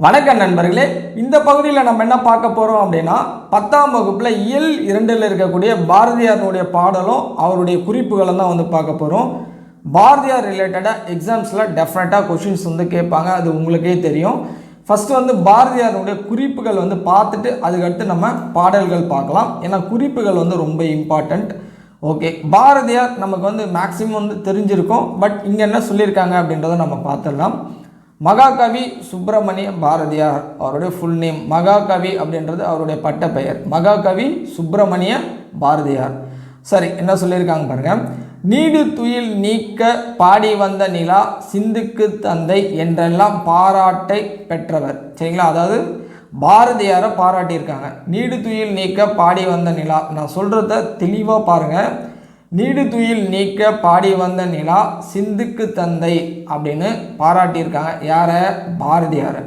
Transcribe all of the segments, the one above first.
வணக்கம் நண்பர்களே இந்த பகுதியில் நம்ம என்ன பார்க்க போகிறோம் அப்படின்னா பத்தாம் வகுப்பில் இயல் இரண்டில் இருக்கக்கூடிய பாரதியாரனுடைய பாடலும் அவருடைய குறிப்புகளும் தான் வந்து பார்க்க போகிறோம் பாரதியார் ரிலேட்டடாக எக்ஸாம்ஸில் டெஃபினட்டாக கொஷின்ஸ் வந்து கேட்பாங்க அது உங்களுக்கே தெரியும். ஃபஸ்ட்டு வந்து பாரதியாருடைய குறிப்புகள் வந்து பார்த்துட்டு அதுக்கடுத்து நம்ம பாடல்கள் பார்க்கலாம். ஏன்னா குறிப்புகள் வந்து ரொம்ப இம்பார்ட்டண்ட் ஓகே பாரதியார் நமக்கு வந்து மேக்ஸிமம் வந்து தெரிஞ்சிருக்கும் பட் இங்கே என்ன சொல்லியிருக்காங்க அப்படின்றத நம்ம பார்த்துடலாம். மகாகவி சுப்பிரமணிய பாரதியார் அவருடைய ஃபுல் நேம் மகாகவி அப்படின்றது அவருடைய பட்ட பெயர் மகாகவி சுப்பிரமணிய பாரதியார். சரி என்ன சொல்லியிருக்காங்க பாருங்க. நீடு துயில் நீக்க பாடி வந்த நிலா சிந்துக்கு தந்தை என்றெல்லாம் பாராட்டை பெற்றவர். சரிங்களா? அதாவது பாரதியாரை பாராட்டியிருக்காங்க. நீடு துயில் நீக்க பாடி வந்த நிலா நான் சொல்கிறத தெளிவாக பாருங்கள் நீடுதுயில் நீக்க பாடி வந்த நிலா சிந்துக்கு தந்தை அப்படின்னு பாராட்டியிருக்காங்க. யாரை? பாரதியாரை.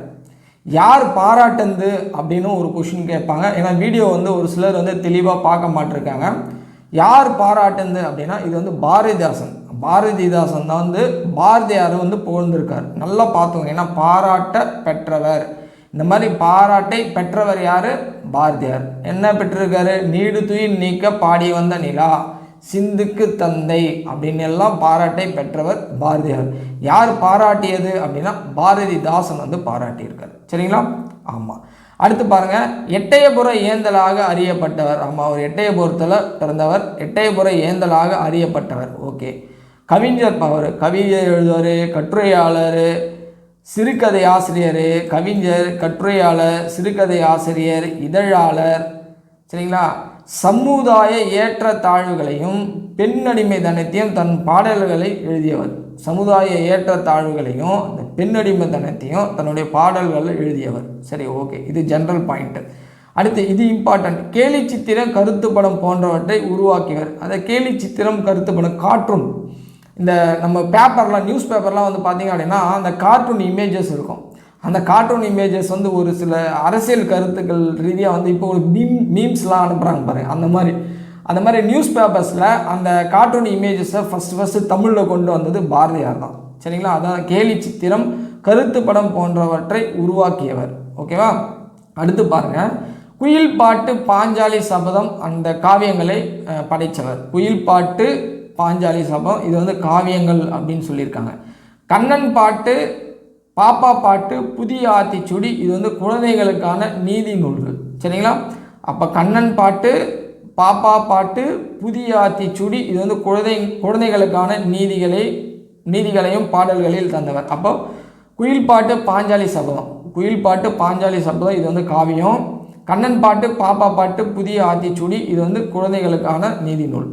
யார் பாராட்டுந்து அப்படின்னு ஒரு கொஷின் கேட்பாங்க. ஏன்னா வீடியோ வந்து ஒரு சிலர் வந்து தெளிவாக பார்க்க மாட்டிருக்காங்க. யார் பாராட்டுந்து அப்படின்னா இது வந்து பாரதிதாசன். பாரதிதாசன் தான் வந்து பாரதியார் வந்து புகழ்ந்திருக்கார். நல்லா பார்த்தோங்க ஏன்னா பாராட்ட பெற்றவர். இந்த மாதிரி பாராட்டை பெற்றவர் யார்? பாரதியார். என்ன பெற்றிருக்காரு? நீடு துயில் நீக்க பாடி வந்த நிலா. சிந்துக்கு தந்தை அப்படின்னு எல்லாம் பாராட்டை பெற்றவர் பாரதியார். யார் பாராட்டியது அப்படின்னா பாரதிதாசன் வந்து பாராட்டியிருக்கார். சரிங்களா? ஆமாம் அடுத்து பாருங்க எட்டயபுர ஏந்தலாக அறியப்பட்டவர். ஆமாம் அவர் எட்டயபுரத்தில் பிறந்தவர். எட்டயபுர ஏந்தலாக அறியப்பட்டவர். ஓகே. கவிஞர் அவர் கவிதை எழுதுவார் கட்டுரையாளர் சிறுகதை ஆசிரியர் கவிஞர் கட்டுரையாளர் சிறுகதை ஆசிரியர் இதழாளர். சரிங்களா? சமுதாய ஏற்ற தாழ்வுகளையும் பெண்ணடிமை தனத்தையும் தன் பாடல்களை எழுதியவர். சமுதாய ஏற்ற தாழ்வுகளையும் இந்த பெண்ணடிமைத்தனத்தையும் தன்னுடைய பாடல்களில் எழுதியவர். சரி ஓகே. இது ஜென்ரல் பாயிண்ட்டு அடுத்து இது இம்பார்ட்டன்ட் கேலி சித்திரம் கருத்து படம் போன்றவற்றை உருவாக்கியவர். அந்த கேலி சித்திரம் கருத்து படம் கார்ட்டூன். இந்த நம்ம பேப்பர்லாம் நியூஸ் பேப்பர்லாம் வந்து பார்த்திங்க அப்படின்னா அந்த கார்ட்டூன் இமேஜஸ் இருக்கும். அந்த கார்ட்டூன் இமேஜஸ் வந்து ஒரு சில அரசியல் கருத்துக்கள் ரீதியாக வந்து இப்போ ஒரு மீம் மீம்ஸ்லாம் அனுப்புகிறாங்க பாருங்க. அந்த மாதிரி. அந்த மாதிரி நியூஸ் பேப்பர்ஸில் அந்த கார்ட்டூன் இமேஜஸை ஃபஸ்ட்டு ஃபஸ்ட்டு தமிழில் கொண்டு வந்தது பாரதியார் தான். சரிங்களா? அதான் கேலி சித்திரம் கருத்து படம் போன்றவற்றை உருவாக்கியவர். ஓகேவா அடுத்து பாருங்கள் குயில் பாட்டு பாஞ்சாலி சபதம் அந்த காவியங்களை படைத்தவர். குயில் பாட்டு பாஞ்சாலி சபதம் இது வந்து காவியங்கள் அப்படின்னு சொல்லியிருக்காங்க. கண்ணன் பாட்டு பாப்பா பாட்டு புதிய ஆத்திச்சுடி இது வந்து குழந்தைகளுக்கான நீதி நூல்கள். சரிங்களா? அப்போ கண்ணன் பாட்டு பாப்பா பாட்டு புதிய ஆத்திச்சுடி இது வந்து குழந்தை குழந்தைகளுக்கான நீதிகளை நீதிகளையும் பாடல்களில் தந்தவர். அப்போ குயில் பாட்டு பாஞ்சாலி சபதம். குயில் பாட்டு பாஞ்சாலி சபதம் இது வந்து காவியம். கண்ணன் பாட்டு பாப்பா பாட்டு புதிய ஆத்திச்சுடி இது வந்து குழந்தைகளுக்கான நீதி நூல்.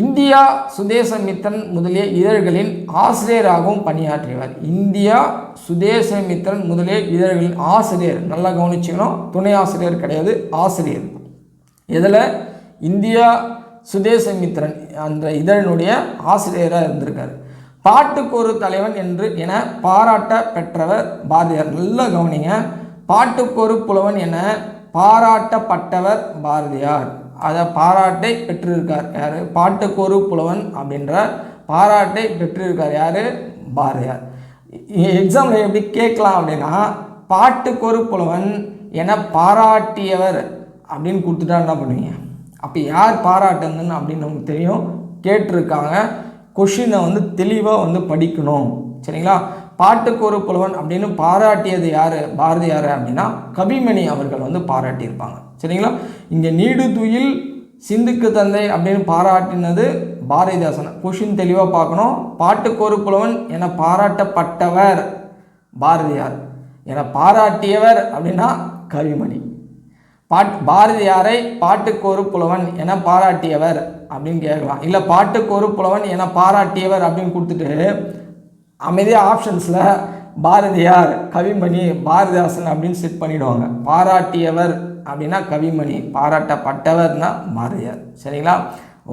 இந்தியா சுதேசமித்திரன் முதலிய இதழ்களின் ஆசிரியராகவும் பணியாற்றியவர். இந்தியா சுதேசமித்திரன் முதலிய இதழ்களின் ஆசிரியர். நல்லா கவனிச்சுக்கணும். துணை ஆசிரியர் கிடையாது ஆசிரியர். இதில் இந்தியா சுதேசமித்திரன் அந்த இதழினுடைய ஆசிரியராக இருந்திருக்கார். பாட்டுக்கு ஒரு தலைவன் என்று என பாராட்ட பெற்றவர் பாரதியார். நல்லா கவனிங்க. பாட்டுக்கொரு புலவன் என பாராட்டப்பட்டவர் பாரதியார். அதை பாராட்டை பெற்றிருக்கார். யார்? பாட்டுக்கொரு புலவன் அப்படின்ற பாராட்டை பெற்றிருக்கார் யார்? பாரதியார். எக்ஸாமில் எப்படி கேட்கலாம் அப்படின்னா பாட்டுக்கொரு புலவன் என பாராட்டியவர் அப்படின்னு கொடுத்துட்டா என்ன பண்ணுவீங்க? அப்போ யார் பாராட்டுங்கன்னு அப்படின்னு நமக்கு தெரியும். கேட்டிருக்காங்க. கொஷினை வந்து தெளிவாக வந்து படிக்கணும். சரிங்களா? பாட்டுக்கு ஒரு புலவன் அப்படின்னு பாராட்டியது யார்? பாரதியார் அப்படின்னா கபிமணி அவர்கள் வந்து பாராட்டியிருப்பாங்க. சரிங்களா? இங்கே நீடு துயில் சிந்துக்கு தந்தை அப்படின்னு பாராட்டினது பாரதிதாசன். கொஷின் தெளிவாக பார்க்கணும். பாட்டுக்கோரு புலவன் என பாராட்டப்பட்டவர் பாரதியார். என பாராட்டியவர் அப்படின்னா கவிமணி. பாட் பாரதியாரை பாட்டுக்கு ஒரு புலவன் என பாராட்டியவர் அப்படின்னு கேட்கலாம். இல்லை பாட்டுக்கு ஒரு புலவன் என பாராட்டியவர் அப்படின்னு கொடுத்துட்டு அமைதியாக ஆப்ஷன்ஸில் பாரதியார் கவிமணி பாரதிதாசன் அப்படின்னு செட் பண்ணிடுவாங்க. பாராட்டியவர் அப்படின்னா கவிமணி. பாராட்டப்பட்டவர்னா பாரதியார் சரிங்களா?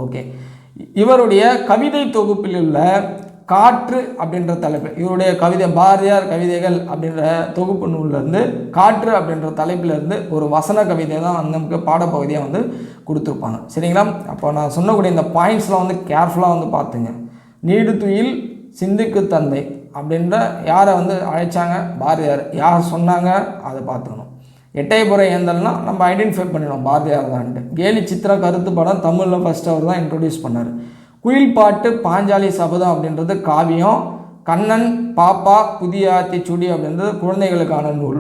ஓகே. இவருடைய கவிதை தொகுப்பில் உள்ள காற்று அப்படின்ற தலைப்பு இவருடைய கவிதை பாரதியார் கவிதைகள் அப்படின்ற தொகுப்பு நூல்லேருந்து காற்று அப்படின்ற தலைப்பிலிருந்து ஒரு வசன கவிதை தான் நமக்கு பாடப்பகுதியாக வந்து கொடுத்துருப்பாங்க. சரிங்களா? அப்போ நான் சொன்னக்கூடிய இந்த பாயிண்ட்ஸ்லாம் வந்து கேர்ஃபுல்லாக வந்து பார்த்துங்க. நீடு துயில் சிந்துக்கு தந்தை அப்படின்ற யாரை வந்து அழைச்சாங்க? பாரதியார். யார் சொன்னாங்க? அதை பார்த்துக்கணும். எட்டயபுரம் ஏந்தல்னால் நம்ம ஐடென்டிஃபை பண்ணிடணும் பாரதியார் தான்ட்டு கேலி சித்திர கருத்து படம் தமிழில் ஃபஸ்ட் அவர் தான் இன்ட்ரொடியூஸ் பண்ணார். குயில் பாட்டு பாஞ்சாலி சபதம் அப்படின்றது காவியம் கண்ணன் பாப்பா புதிய ஆத்தி சுடி அப்படின்றது குழந்தைகளுக்கான நூல்.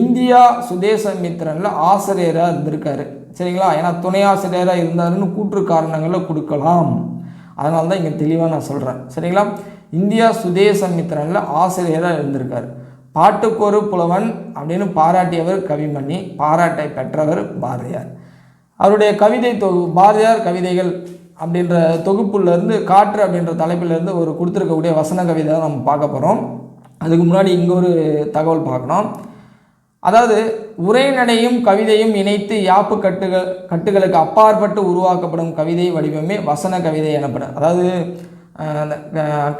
இந்தியா சுதேசமித்திரனில் ஆசிரியராக இருந்திருக்காரு. சரிங்களா? ஏன்னா துணை ஆசிரியராக இருந்தாருன்னு கூற்று காரணங்களை கொடுக்கலாம். அதனால தான் இங்கே தெளிவாக நான் சொல்கிறேன் சரிங்களா? இந்தியா சுதேசமித்திரனில் ஆசிரியராக இருந்திருக்காரு. பாட்டுக்கொரு புலவன் அப்படின்னு பாராட்டியவர் கவிமணி பாராட்டை பெற்றவர் பாரதியார். அவருடைய கவிதை தொகு பாரதியார் கவிதைகள் அப்படின்ற தொகுப்புலேருந்து காற்று அப்படின்ற தலைப்பிலேருந்து ஒரு கொடுத்துருக்கக்கூடிய வசன கவிதை தான் நம்ம பார்க்க போகிறோம் அதுக்கு முன்னாடி இங்கே ஒரு தகவல் பார்க்கணும். அதாவது உரைநடையும் கவிதையும் இணைத்து யாப்பு கட்டுகள் கட்டுகளுக்கு அப்பாற்பட்டு உருவாக்கப்படும் கவிதை வடிவமே வசன கவிதை எனப்படும். அதாவது அந்த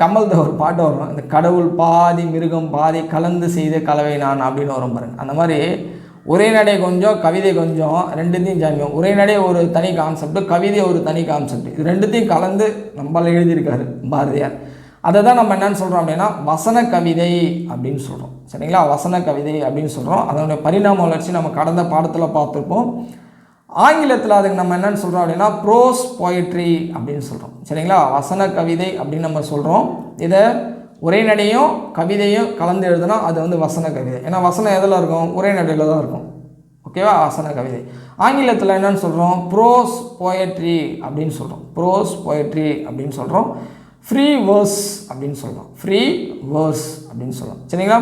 கமல்த கமல் ஒரு பாட்டு வரும். அந்த கடவுள் பாதி மிருகம் பாதி கலந்து செய்த கலவை நான் அப்படின்னு வரும் பாருங்க. அந்த மாதிரி உரைநடை கொஞ்சம் கவிதை கொஞ்சம் ரெண்டுத்தையும் ஜாமியம். உரைநடை ஒரு தனி கான்செப்ட் கவிதை ஒரு தனி கான்செப்ட் இது ரெண்டுத்தையும் கலந்து நம்மளால் எழுதியிருக்காரு பாரதியார். அதை தான் நம்ம என்னென்னு சொல்கிறோம் அப்படின்னா வசன கவிதை அப்படின்னு சொல்கிறோம் சரிங்களா? வசன கவிதை அப்படின்னு சொல்கிறோம் அதனுடைய பரிணாம வளர்ச்சி நம்ம கடந்த பாடத்தில் பார்த்துருப்போம். ஆங்கிலத்தில் அதுக்கு நம்ம என்னன்னு சொல்கிறோம் அப்படின்னா ப்ரோஸ் poetry அப்படின்னு சொல்கிறோம் சரிங்களா? வசன கவிதை அப்படின்னு நம்ம சொல்கிறோம் இதை உரைநடையும் கவிதையும் கலந்து எழுதுனா அது வந்து வசன கவிதை. ஏன்னா வசனம் எதில் இருக்கும்? உரைநடையில் தான் இருக்கும். ஓகேவா வசன கவிதை. ஆங்கிலத்தில் என்னன்னு சொல்கிறோம் ப்ரோஸ் பொயட்ரி அப்படின்னு சொல்கிறோம் ப்ரோஸ் பொயட்ரி அப்படின்னு சொல்கிறோம் ஃப்ரீ வேர்ஸ் அப்படின்னு சொல்கிறோம் ஃப்ரீ வேர்ஸ் அப்படின்னு சொல்கிறோம் சரிங்களா?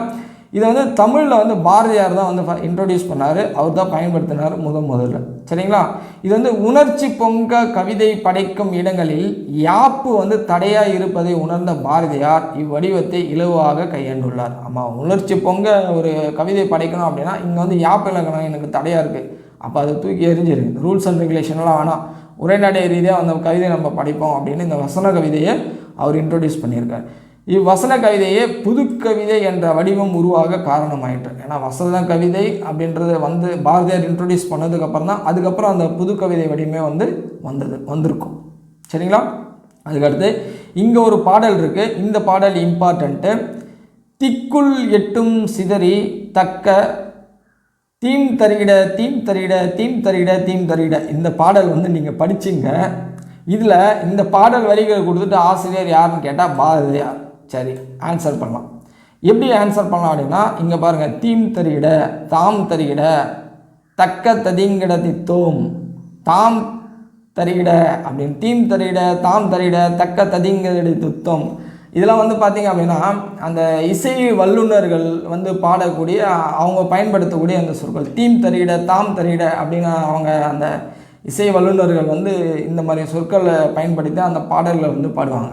இதை வந்து தமிழில் வந்து பாரதியார் தான் வந்து இன்ட்ரொடியூஸ் பண்ணார். அவர் தான் பயன்படுத்தினார் முதன் முதல்ல. சரிங்களா? இது வந்து உணர்ச்சி பொங்க கவிதை படைக்கும் இடங்களில் யாப்பு வந்து தடையாக இருப்பதை உணர்ந்த பாரதியார் இவ்வடிவத்தை இலவாக கையாண்டுள்ளார். ஆமாம் உணர்ச்சி பொங்க ஒரு கவிதை படைக்கணும் அப்படின்னா இங்கே வந்து யாப்பு இலக்கணம் எனக்கு தடையாக இருக்குது அப்போ அதை தூக்கி எறிஞ்சிரு. ரூல்ஸ் அண்ட் ரெகுலேஷன்லாம் ஆனால் உரைநடை ரீதியாக அந்த கவிதை நம்ம படிப்போம் அப்படின்னு இந்த வசன கவிதையை அவர் இன்ட்ரொடியூஸ் பண்ணியிருக்கார். இவ்வசன கவிதையே புது கவிதை என்ற வடிவம் உருவாக காரணமாயிட்டு ஏன்னா வசன கவிதை அப்படின்றது வந்து பாரதியார் இன்ட்ரடியூஸ் பண்ணதுக்கப்புறம் தான் அதுக்கப்புறம் அந்த புது கவிதை வடிவமே வந்து வந்தது வந்திருக்கும். சரிங்களா? அதுக்கடுத்து இங்கே ஒரு பாடல் இருக்குது இந்த பாடல் இம்பார்ட்டண்ட்டு திக்குள் எட்டும் சிதறி தக்க தீம் தரிகிட தீம் தரிகிட தீம் தரிகிட தீம் தரிகிட. இந்த பாடல் வந்து நீங்கள் படிச்சிங்க. இதில் இந்த பாடல் வரிகளை கொடுத்துட்டு ஆசிரியர் யாருன்னு கேட்டால் பாரதியார். சரி ஆன்சர் பண்ணலாம். எப்படி ஆன்சர் பண்ணலாம் அப்படின்னா இங்கே பாருங்கள் தீம் தரியிட தாம் தரியிட தக்க ததிங்கிட தித்தோம் தாம் தரியிட அப்படின்னு தீம் தரியிட தாம் தரியிட தக்க ததிங்கிட தித்தோம். இதெல்லாம் வந்து பார்த்தீங்க அப்படின்னா அந்த இசை வல்லுநர்கள் வந்து பாடக்கூடிய அவங்க பயன்படுத்தக்கூடிய அந்த சொற்கள் தீம் தரியிட தாம் தரியிட அப்படின்னு அவங்க அந்த இசை வல்லுநர்கள் வந்து இந்த மாதிரி சொற்களை பயன்படுத்தி அந்த பாடல்களை வந்து பாடுவாங்க.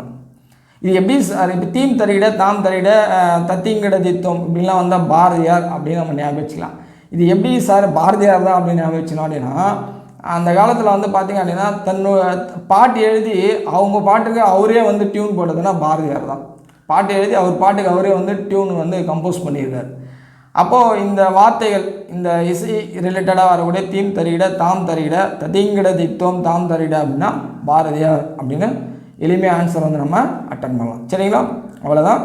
இது எப்படி சார்? இப்போ தீம் தரியிட தாம் தரியிட அஹ், தத்திங்கிட தித்தம் இப்படிலாம் வந்தால் பாரதியார் அப்படின்னு நம்ம ஞாபகம் வச்சுக்கலாம் இது எப்படி சார்? பாரதியார் தான் அப்படின்னு ஞாபகம் வச்சுனோம் அப்படின்னா அந்த காலத்தில் வந்து பார்த்திங்க அப்படின்னா தன்னோட பாட்டு எழுதி அவங்க பாட்டுக்கு அவரே வந்து டியூன் போட்டதுன்னா பாரதியார் தான். பாட்டு எழுதி அவர் பாட்டுக்கு அவரே வந்து டியூன் வந்து கம்போஸ் பண்ணியிருக்கார். அப்போது இந்த வார்த்தைகள் இந்த இசை ரிலேட்டடாக வரக்கூடிய தீம் தரியிட தாம் தரியிட ததிங்கிட தித்தோம் தாம் தரியிட அப்படின்னா பாரதியார் அப்படின்னு எளிமையாக ஆன்சர் வந்து நம்ம அட்டன் பண்ணலாம். சரிங்களா? அவ்வளோதான்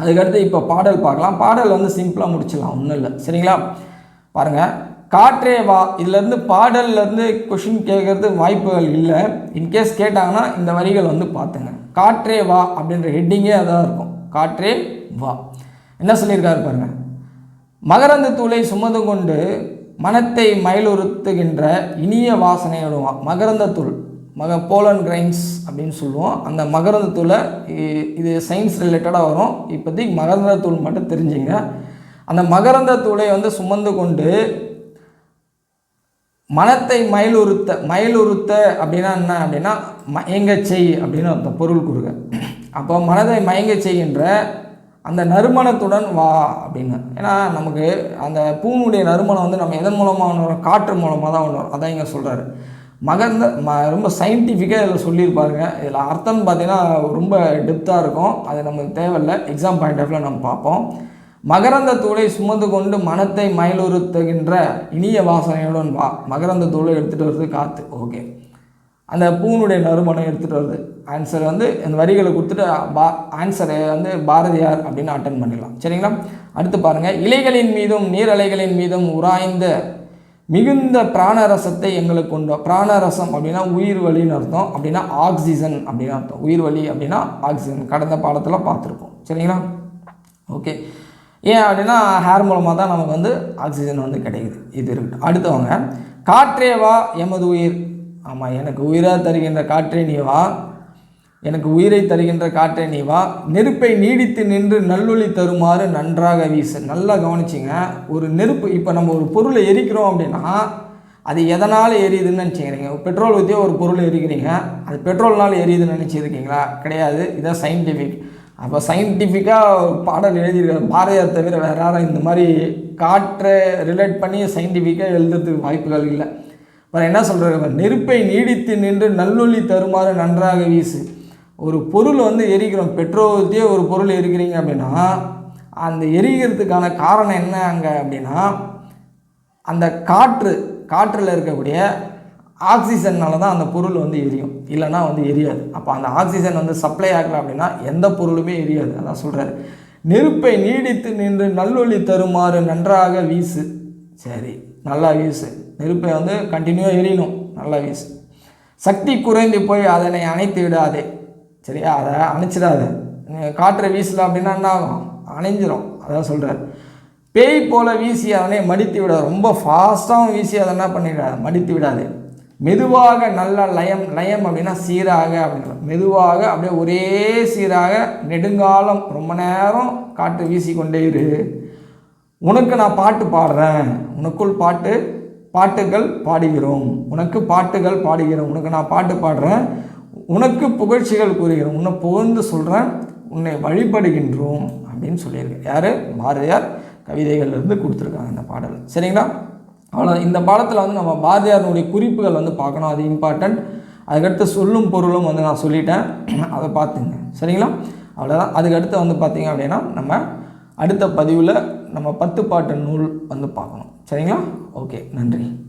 அதுக்கடுத்து இப்போ பாடல் பார்க்கலாம். பாடல் வந்து சிம்பிளாக முடிச்சிடலாம். ஒன்றும் இல்லை. சரிங்களா? பாருங்கள் காற்றே வா. இதுலேருந்து பாடல்லேருந்து கொஷின் கேட்குறது வாய்ப்புகள் இல்லை. இன்கேஸ் கேட்டாங்கன்னா இந்த வரிகள் வந்து பார்த்துங்க. காற்றே வா அப்படின்ற ஹெட்டிங்கே அதான் இருக்கும். காற்றே வா. என்ன சொல்லியிருக்காரு பாருங்கள் மகரந்த தூளை சுமந்து கொண்டு மனத்தை மயிலுறுத்துகின்ற இனிய வாசனையோடுவான் மகரந்த தூள். மக போலன் கிரைன்ஸ் அப்படின்னு சொல்லுவோம். அந்த மகரந்த தூளை இது சயின்ஸ் ரிலேட்டடாக வரும். இப்போதைக்கு மகரந்த தூள் மட்டும் தெரிஞ்சுங்க. அந்த மகரந்த தூளை வந்து சுமந்து கொண்டு மனத்தை மயிலுறுத்த மயிலுறுத்த அப்படின்னா என்ன அப்படின்னா மயங்க செய் அப்படின்னு அந்த பொருள் கொடுங்க. அப்போ மனதை மயங்க செய்கின்ற அந்த நறுமணத்துடன் வா அப்படின்னு. ஏன்னா நமக்கு அந்த பூனுடைய நறுமணம் வந்து நம்ம எதன் மூலமாக உணரும் காற்று மூலமாக தான் உணரும் அதான் இங்கே சொல்கிறாரு மகந்த ம ரொம்ப சயின்டிஃபிக்காக இதில் சொல்லியிருப்பாருங்க. இதில் அர்த்தம்னு பார்த்தீங்கன்னா ரொம்ப டெப்த்தாக இருக்கும். அது நமக்கு தேவையில்லை. எக்ஸாம் பாயிண்ட் ஆஃப்ல நம்ம பார்ப்போம். மகரந்த தூளை சுமந்து கொண்டு மனத்தை மயிலுறுத்துகின்ற இனிய வாசனையுடன் வா. மகரந்த தூளை எடுத்துகிட்டு வருது காற்று ஓகே அந்த பூனுடைய நறுமணம் எடுத்துகிட்டு வருது ஆன்சர் வந்து இந்த வரிகளை கொடுத்துட்டு பா ஆன்சரை வந்து பாரதியார் அப்படின்னு அட்டன் பண்ணிடலாம். சரிங்களா? அடுத்து பாருங்கள் இலைகளின் மீதும் நீரலைகளின் மீதும் உராய்ந்த மிகுந்த பிராணரசத்தை எங்களுக்கு கொண்டு பிராணரசம் அப்படின்னா உயிர் வலின்னு அர்த்தம். அப்படின்னா ஆக்சிஜன் அப்படின்னு அர்த்தம். உயிர் வலி அப்படின்னா ஆக்சிஜன் கடந்த பாடத்தில் பார்த்துருக்கோம். சரிங்களா? ஓகே ஏன் அப்படின்னா ஹேர் மூலமாக தான் நமக்கு வந்து ஆக்சிஜன் வந்து கிடைக்குது. இது இருக்கு அடுத்தவங்க காற்றேவா எமது உயிர். ஆமாம் எனக்கு உயிராக தருகின்ற காற்றே நீ வா. எனக்கு உயிரை தருகின்ற காற்றை நீ வா. நெருப்பை நீடித்து நின்று நல்லொளி தருமாறு நன்றாக வீசு. நல்லா கவனிச்சிங்க. ஒரு நெருப்பு இப்போ நம்ம ஒரு பொருளை எரிக்கிறோம் அப்படின்னா அது எதனால் எரியுதுன்னு நினச்சிக்கிறீங்க? பெட்ரோல் ஊற்றியே ஒரு பொருள் எரிக்கிறீங்க. அது பெட்ரோல்னால் எரியுதுன்னு நினச்சிருக்கீங்களா கிடையாது. இதான் சயின்டிஃபிக் அப்போ சயின்டிஃபிக்காக பாடல் எழுதியிருக்காரு. பாரதியார் தவிர வேறு யாரும் இந்த மாதிரி காற்றை ரிலேட் பண்ணி சயின்டிஃபிக்காக எழுதுறதுக்கு வாய்ப்புகள் இல்லை. அப்புறம் என்ன சொல்கிறாரு நெருப்பை நீடித்து நின்று நல்லொளி தருமாறு நன்றாக வீசு. ஒரு பொருள் வந்து எரிக்கிறோம். பெட்ரோல் ஊற்றியே ஒரு பொருள் எரிக்கிறீங்க அப்படின்னா அந்த எரிக்கிறதுக்கான காரணம் என்ன அங்கே அப்படின்னா அந்த காற்று காற்றில் இருக்கக்கூடிய ஆக்சிஜன்னால தான் அந்த பொருள் வந்து எரியும். இல்லைன்னா வந்து எரியாது. அப்போ அந்த ஆக்சிஜன் வந்து சப்ளை ஆகலை அப்படின்னா எந்த பொருளுமே எரியாது. அதான் சொல்கிறாரு நெருப்பை நீடித்து நின்று நல்லொளி தருமாறு நன்றாக வீசு. சரி நல்லா வீசு. நெருப்பை வந்து கண்டினியூவாக எரியணும். நல்லா வீசு. சக்தி குறைந்து போய் அதனை அணைத்து விடாதே. சரியா அதை அணைச்சிடாத. நீ காற்றை வீசல அப்படின்னா என்ன ஆகும்? அணைஞ்சிரும். அதான் சொல்கிறார் பேய் போல வீசி அதனை மடித்து விடாது. ரொம்ப ஃபாஸ்ட்டாகவும் வீசி அதை என்ன பண்ணிடாது? மடித்து விடாது. மெதுவாக நல்ல லயம் லயம் அப்படின்னா சீராக அப்படின்ற மெதுவாக அப்படியே ஒரே சீராக நெடுங்காலம் ரொம்ப நேரம் காற்று வீசிக்கொண்டே இரு. உனக்கு நான் பாட்டு பாடுறேன். உனக்குள் பாட்டு பாட்டுகள் பாடுகிறோம் உனக்கு பாட்டுகள் பாடுகிறோம். உனக்கு நான் பாட்டு பாடுறேன். உனக்கு புகழ்ச்சிகள் கூறுகிறோம் உன்னை புகழ்ந்து சொல்கிறேன் உன்னை வழிபடுகின்றோம் அப்படின்னு சொல்லியிருக்கேன் யார்? பாரதியார் கவிதைகள்லேருந்து கொடுத்துருக்காங்க இந்த பாடல். சரிங்களா? அவ்வளோ இந்த பாடத்தில் வந்து நம்ம பாரதியாருடைய குறிப்புகள் வந்து பார்க்கணும். அது இம்பார்ட்டண்ட் அதுக்கடுத்து சொல்லும் பொருளும் வந்து நான் சொல்லிட்டேன். அதை பார்த்துங்க. சரிங்களா? அவ்வளோதான் அதுக்கடுத்து வந்து பார்த்திங்க அப்படின்னா நம்ம அடுத்த பதிவில் நம்ம பத்து பாட்டு நூல் வந்து பார்க்கணும். சரிங்களா? ஓகே. நன்றி.